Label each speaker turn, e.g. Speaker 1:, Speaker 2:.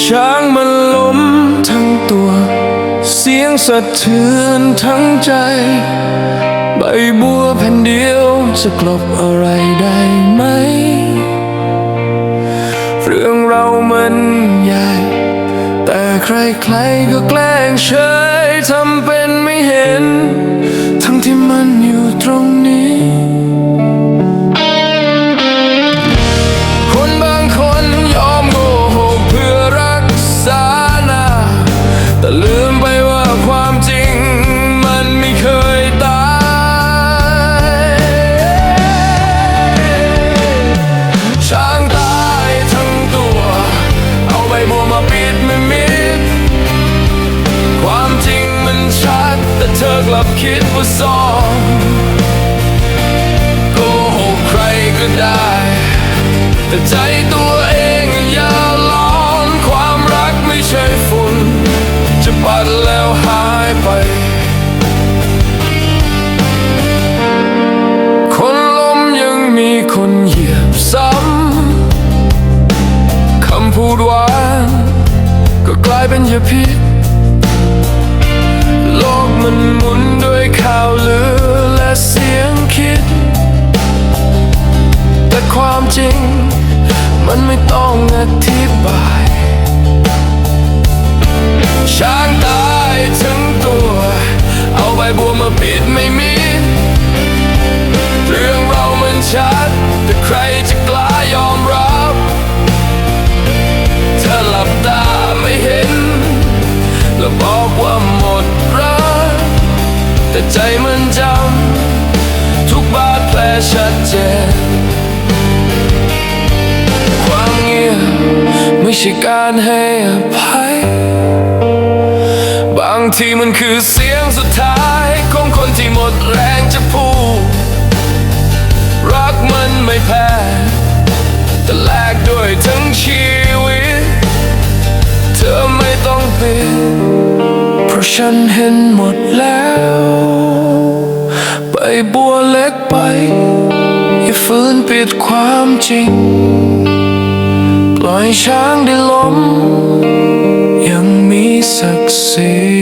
Speaker 1: ช้างมันล้มทั้งตัว เสียงสะเทือนทั้งใจ ใบบัวแผ่นเดียวจะกลบอะไรได้ไหม เรื่องเรามันใหญ่ แต่ใครๆก็แกล้งเฉยทำเป็นไม่เห็น ทั้งที่มันอยู่ตรง คิดว่าซ่อนโกหกใครก็ได้ แต่ใจตัวเองอย่าร้อนความรักไม่ใช่ฝุ่น จะปัดแล้วหายไป คนล้มยังมีคนเหยียบซ้ำคำพูดหวานก็กลายเป็นยาพิษ ต้องอธิบาย ช้างตายทั้งตัว เอาใบบัวมาปิดไม่มี เรื่องเรามันชัด แต่ใครจะกล้ายอมรับเธอหลับตาไม่เห็น แล้วบอกว่าหมดรัก แต่ใจมันจำทุกบาดแผลชัด ช่การให้อภัย บางทีมันคือเสียงสุดท้ายของคนที่หมดแรงจะพูด รักมันไม่แพ้ แต่แลกด้วยทั้งชีวิต เธอไม่ต้องปิดเพราะฉันเห็นหมดแล้วใบบัวเล็กไป อย่าฝืนปิดความจริง อยช้างได้ล้มยังมีศักดิ์ศรี